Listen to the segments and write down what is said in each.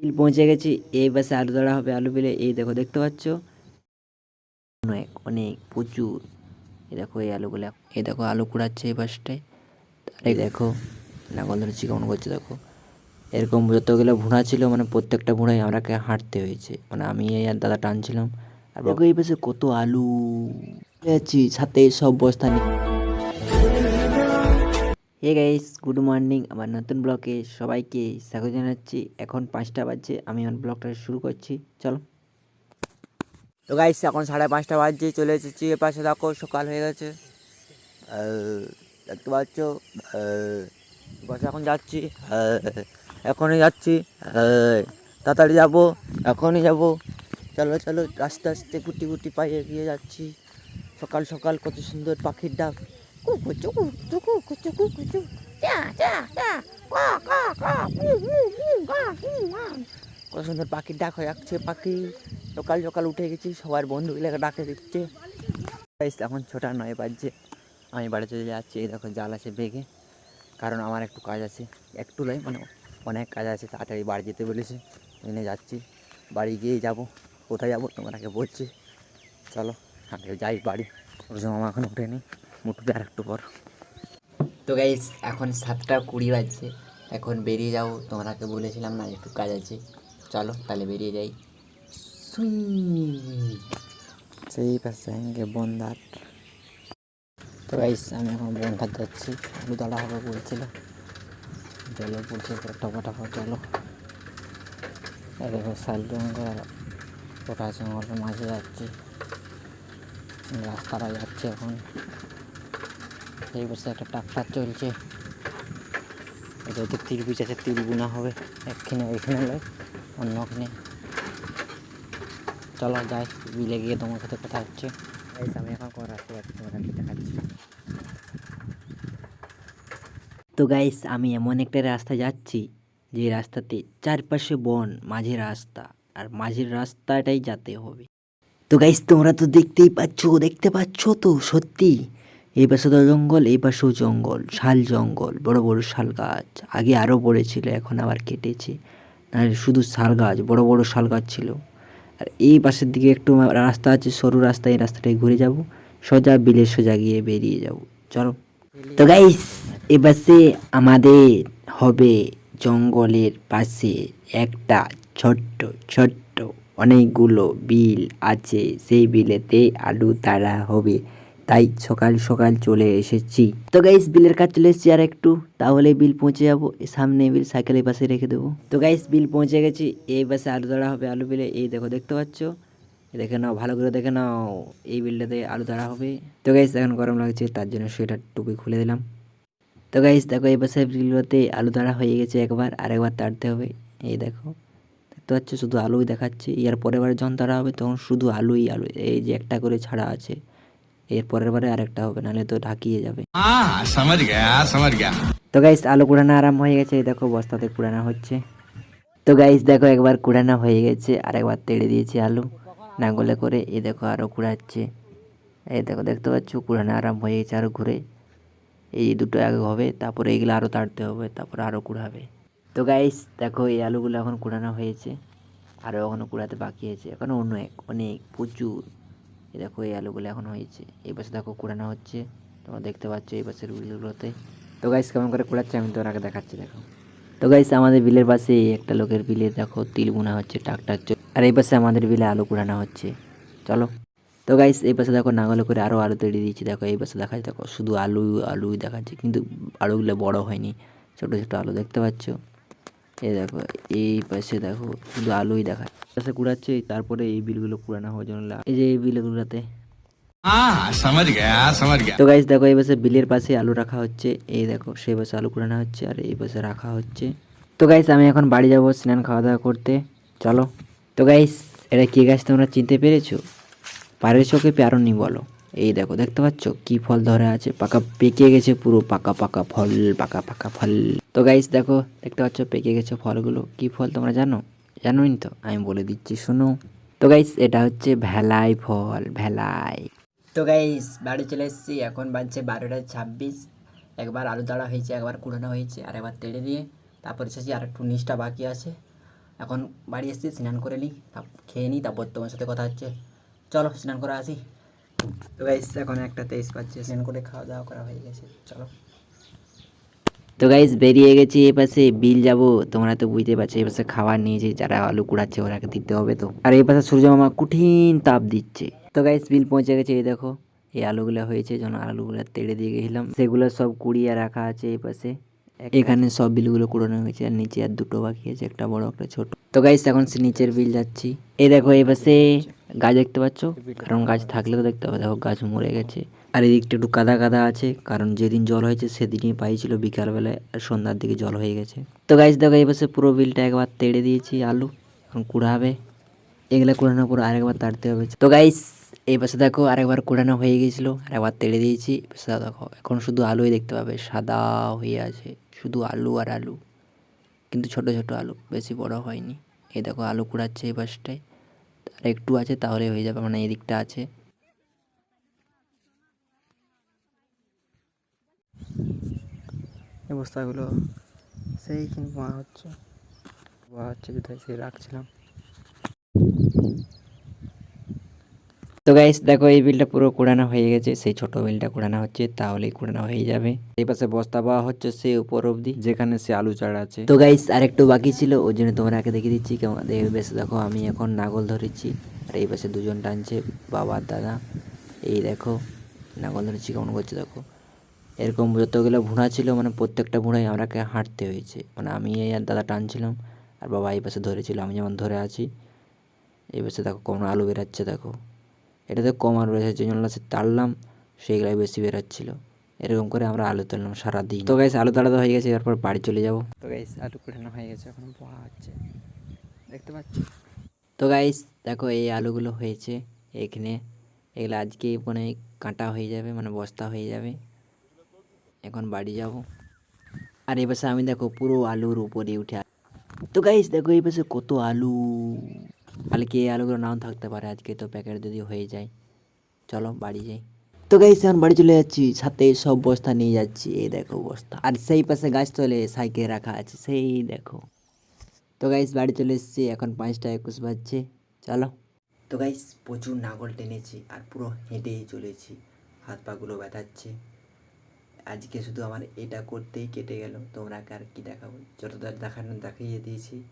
বিল পৌঁছে গেছি এই পাশে আলু ধরা হবে, আলু বিলে এই দেখো, দেখতে পাচ্ছ? অনেক অনেক, প্রচুর। এই দেখো, এই আলুগুলো, এই দেখো, আলু কুড়াচ্ছে এই পাশটায়। এই দেখো লাঙ্গল ধরেছি, কেমন করছে দেখো। এরকম যতগুলো ভুঁড়া ছিল মানে প্রত্যেকটা ভুঁড়াই আমরাকে হাঁটতে হয়েছে। মানে আমি এই আর দাদা টানছিলাম। আর এই পাশে কত আলু? আছি সাথে সব বস্তা নিয়ে হে গাইস গুড মর্নিং আমার নতুন ব্লগে সবাইকে স্বাগত জানাচ্ছি। এখন পাঁচটা বাজছে, আমি আমার ব্লগটা শুরু করছি। চলো। তো গাইস এখন সাড়ে পাঁচটা বাজছে, চলে এসেছি। এ পাশে দেখো, সকাল হয়ে গেছে। দেখতে পাচ্ছ বাসে এখন যাচ্ছি। এখনই যাচ্ছি। তাড়াতাড়ি যাব, এখনই যাব। চলো চলো আস্তে আস্তে গুটি গুটি পায়ে এগিয়ে যাচ্ছি। সকাল সকাল কত সুন্দর পাখির ডাক। কুকু চুকু চুকু। কত সুন্দর পাখির ডাক হয়ে যাচ্ছে পাখি। সকাল সকাল উঠে গেছি, সবার বন্ধুগুলোকে ডাকে দিচ্ছে। এখন ছোটা নয় বাজছে। আমি বাড়ি চলে যাচ্ছি, এই দেখো জাল আছে বেগে। কারণ আমার একটু কাজ আছে, একটু নয় মানে অনেক কাজ আছে, তাড়াতাড়ি বাড়ি যেতে বলেছে। এনে যাচ্ছি, বাড়ি গিয়েই যাব, কোথায় যাব তোমাকে বলছি। চলো, আগে যাই বাড়ি। ওর মামা এখন উঠে উঠেনি উঠবে আর একটু পর। তো গাইস এখন সাতটা কুড়ি বাজছে। এখন বেরিয়ে যাব। তোমাকে বলেছিলাম না একটু কাজ আছে। চলো তাহলে বেরিয়ে যাই। সেই পাশে বন্ধার। তো গাইস আমি এখন বন্ধার যাচ্ছি আলু দাঁড়া হবে বলছিল। জলে পড়ছে টপা টপা চলো। দেখো শাল জঙ্গল পোটা জঙ্গলের মাঝে যাচ্ছি। রাস্তাটা যাচ্ছে এখন। এই বসে একটা ট্রাক্টর চলছে। এটা তো তিল বীজ আছে তিল বোনা হবে। একখানে ওইখানে নয় অন্যখানে চলো যাই বিলে গিয়ে তোমার সাথে কথা হচ্ছে। আমি এখন কোন রাস্তা যাচ্ছি দেখাচ্ছি। তো গাইস আমি এমন একটা রাস্তা যাচ্ছি যে রাস্তাতে চারপাশে বন মাঝে রাস্তা আর মাঝের রাস্তাটাই যেতে হবে। তো গাইস তোমরা তো দেখতেই পাচ্ছ দেখতে পাচ্ছ তো সত্যি। এই পাশে তো জঙ্গল, এই পাশেও জঙ্গল, শাল জঙ্গল, বড় বড় শাল গাছ। আগে আরও পড়েছিল, এখন আবার কেটেছে। নাহলে শুধু শাল গাছ, বড় বড় শাল গাছ ছিল। আর এই পাশের দিকে একটু রাস্তা আছে, সরু রাস্তা, এই রাস্তাটায় ঘুরে যাব। সোজা বিলে সোজা গিয়ে বেরিয়ে যাব। চলো। তো গাইস এ পাশে আমাদের হবে জঙ্গলের পাশে একটা ছোট্ট ছোট্ট অনেকগুলো বিল আছে। সেই বিলেতে আলু তাড়া হবে। তাই সকাল সকাল চলে এসেছি। তো গাইস বিলের কাজ চলে এসেছি আর একটু তাহলে বিল পৌঁছে যাব। সামনে বিল সাইকেলের পাশে রেখে দেবো। তো গাইস বিল পৌঁছে গেছি। এই পাশে আলু তাড়া হবে আলু বিলে। এই দেখো, দেখতে পাচ্ছ? দেখে নাও, ভালো করে দেখে নাও। এই বিলটাতে আলু তাড়া হবে। তো গাইস এখন গরম লাগছে, তার জন্য সোয়েটার টুপি খুলে দিলাম। তো গাইস দেখো, এই পাশে বিলতে আলু তাড়া হয়ে গেছে একবার আর একবার তাড়তে হবে। এই দেখো, দেখতে পাচ্ছ? শুধু আলুই দেখাচ্ছে। এর পরের বারে যখন তাড়া হবে, তখন শুধু আলুই আলু, এই যে একটা করে ছাড়া আছে। এর পরের বারে আরেকটা হবে নাহলে তো ঢাকিয়ে যাবে। তো গাইস আলু কুড়ানো আরাম হয়ে গেছে দেখো বস্তাতে কুড়ানো হচ্ছে। তো গাইস দেখো একবার কুড়ানো হয়ে গেছে আর একবার তেড়ে দিয়েছি আলু। নাঙ্গলে করে এ দেখো আরও কুড়াচ্ছে। এই দেখো দেখতে পাচ্ছ? কুড়ানো আরাম হয়ে গেছে আরও ঘুরে। এই দুটো আগে হবে তারপরে এইগুলো আরও তাড়তে হবে তারপরে আরও কুড়াবে। তো গাইস দেখো এই আলুগুলো এখন কুড়ানো হয়েছে। আরও এখনও কুড়াতে বাকি আছে এখনও অনেক অনেক প্রচুর। এই দেখো এই আলুগুলো এখন হয়েছে। এই পাশে দেখো কুড়ানো হচ্ছে। তোমরা দেখতে পাচ্ছ এই পাশের বিলগুলোতে। তো গাইস কেমন করে কুড়াচ্ছে আমি আগে দেখাচ্ছি, দেখো। তো গাইস আমাদের বিলের পাশে একটা লোকের বিলে দেখো তিল বোনা হচ্ছে, ট্রাক্টার আর এই পাশে আমাদের বিলে আলু কুড়ানো হচ্ছে। চলো। তো গাইস এই পাশে দেখো নাগলে করে আরও আলু তৈরি দিয়েছি, দেখো। এই পাশে দেখা দেখো, শুধু আলু, আলুই দেখাচ্ছে, কিন্তু আলুগুলো বড় হয়নি, ছোটো ছোটো আলু দেখতে পাচ্ছ? এ দেখো এই পাশে দেখো শুধু আলুই দেখায়। পাশে কুড়াচ্ছে তারপরে এই বিলগুলো কুড়ানো হওয়ার জন্য এই যে এই বিলগুলোতে তো গাইজ দেখো এই পাশে বিলের পাশে আলু রাখা হচ্ছে। এই দেখো সেই পাশে আলু কুড়ানো হচ্ছে আর এই পাশে রাখা হচ্ছে। তো আমি এখন বাড়ি স্নান খাওয়া দাওয়া করতে। চলো। তো এটা তোমরা চিনতে পেরেছ? বলো। এই দেখো, দেখতে পাচ্ছ? কি ফল ধরে আছে? পাকা, পেকে গেছে পুরো, পাকা পাকা ফল, পাকা পাকা ফল। তো গাইস দেখো, দেখতে পাচ্ছ পেকে গেছে ফলগুলো। কি ফল তোমরা জানো? জানোই তো, আমি বলে দিচ্ছি, শোনো। তো গাইস এটা হচ্ছে ভেলাই ফল, ভেলাই। তো গাইস বাড়ি চলে এসেছি, এখন বাজছে বারোটা ছাব্বিশ। একবার আলু দাঁড়া হয়েছে, একবার কুড়ানো হয়েছে, আর একবার তেড়ে দিয়ে তারপর এসেছি, আর একটু নিচটা বাকি আছে। এখন বাড়ি এসেছি, স্নান করে নিই খেয়ে নিই, তারপর তোমার সাথে কথা হচ্ছে। চলো, স্নান করে আসি। তো গাইস এখন একটা তেইশ পাচ্ছে স্নান করে খাওয়া দাওয়া করা হয়ে গেছে চলো। তো গাইস বেরিয়ে গেছি এ পাশে বিল যাব তোমরা তো বুঝতে পারছ এই পাশে খাবার নিয়েছি যারা আলু কুড়াচ্ছে ওরাকে দিতে হবে তো। আর এই পাশে সূর্য মামা কঠিন তাপ দিচ্ছে। তো গাইস বিল পৌঁছে গেছে এই দেখো এই আলুগুলো হয়েছে যখন আলুগুলো তেড়ে দিয়ে গেছিলাম। সেগুলো সব কুড়িয়ে রাখা আছে এই পাশে। এখানে সব বিলগুলো কুড়ানো হয়েছে আর নিচে আর দুটো বাকি আছে একটা বড় একটা ছোট। তো গাইস এখন সে নিচের বিল যাচ্ছি। এই দেখো এই পাশে গাছ দেখতে পাচ্ছ? কারণ গাছ থাকলে তো দেখতে হবে। দেখো গাছ মরে গেছে। আর এদিকটা একটু কাদা কাদা আছে কারণ যেদিন জল হয়েছে সেদিনই পাইছিল বিকালবেলায় আর সন্ধ্যার দিকে জল হয়ে গেছে। তো গাইস দেখো এই পাশে পুরো বিলটা একবার তেড়ে দিয়েছি আলু। এখন কুড়াবে। এগুলো কুড়ানোর পর আরেকবার তাড়তে হবে। তো গাইস এই পাশে দেখো আরেকবার কুড়ানো হয়ে গেছিল আরেকবার তেড়ে দিয়েছি। পাশে দেখো এখন শুধু আলুই দেখতে পাবে সাদা হয়ে আছে। শুধু আলু আর আলু। কিন্তু ছোট ছোট আলু, বেশি বড় হয়নি। এই দেখো, আলু কুড়াচ্ছে এই পাশটায়। আর একটু আছে, তাহলে হয়ে যাবে মানে এদিকটা আছে। এই বস্তাগুলো সেই কিন্তু হচ্ছে। হচ্ছে যেটাই সেই রাখছিলাম। তো গাইস দেখো এই বিলটা পুরো কুড়ানো হয়ে গেছে, সেই ছোট বিলটা কুড়ানো হচ্ছে, তাহলেই কুড়ানো হয়ে যাবে। এই পাশে বস্তা পাওয়া হচ্ছে সে উপর অবধি, যেখানে সে আলু চারা আছে। তো গাইস আরেকটু বাকি ছিল ওই জন্য তোমরা আগে দেখিয়ে দিচ্ছি কেমন বেশ, দেখো, আমি এখন নাগল ধরেছি, আর এই পাশে দুজন টানছে, বাবা, দাদা। এই দেখো, নাগল ধরেছি, কেমন করছে, দেখো। এরকম যতগুলো ভুঁড়া ছিল মানে প্রত্যেকটা ভুঁড়াই আমাকে হাঁটতে হয়েছে। মানে আমি এই আর দাদা টানছিলাম, আর বাবা এই পাশে ধরেছিল, আমি যেমন ধরে আছি। এই পাশে দেখো কম আলু বেরাচ্ছে, দেখো। এটাতে কম আলু বেরোচ্ছে যে জন্য সে তাড়লাম সেইগুলাই বেশি বেরোচ্ছিল। এরকম করে আমরা আলু তুললাম সারাদিন। তো গাইস আলু তাড়া হয়ে গেছে এরপর বাড়ি চলে যাব। তো গাইস আলু কুড়ানো হয়ে গেছে এখন পোহা হচ্ছে। দেখতে পাচ্ছি? তো গাইস দেখো এই আলুগুলো হয়েছে এখানে। এগুলো আজকে মানে কাঁটা হয়ে যাবে মানে বস্তা হয়ে যাবে। এখন বাড়ি যাব। আর এই পাশে আমি দেখো পুরো আলুর উপরে উঠে তো গাইস দেখো এই পাশে কত আলু। কালকে এই আলুগুলো নাও থাকতে পারে? আজকে তো প্যাকেট যদি হয়ে যায়। চলো বাড়ি যাই। তো গাইস এখন বাড়ি চলে যাচ্ছি। সাথে সব বস্তা নিয়ে যাচ্ছি। এই দেখো বস্তা। আর সেই পাশে গাছ তলে সাইকেল রাখা আছে। সেই দেখো। তো গাইস বাড়ি চলে এসেছি। এখন পাঁচটা একুশ বাজছে। চলো। তো গাইস প্রচুর নাগল টেনেছি আর পুরো হেঁটেই চলেছি। হাত পাগুলো ব্যথাচ্ছে। আজকে শুধু আমার এটা করতেই কেটে গেল। তোমরাকে আর কি দেখাবো? যতটা দেখানো দেখিয়ে দিয়েছি।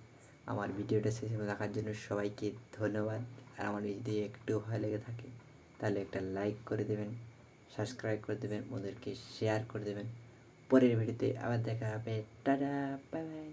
আমার ভিডিওটা শেষ দেখার জন্য সবাইকে ধন্যবাদ। আর আমার যদি একটু ভালো লেগে থাকে, তাহলে একটা লাইক করে দেবেন সাবস্ক্রাইব করে দেবেন ওদেরকে শেয়ার করে দেবেন। পরের ভিডিওতে আবার দেখা হবে। Tata bye bye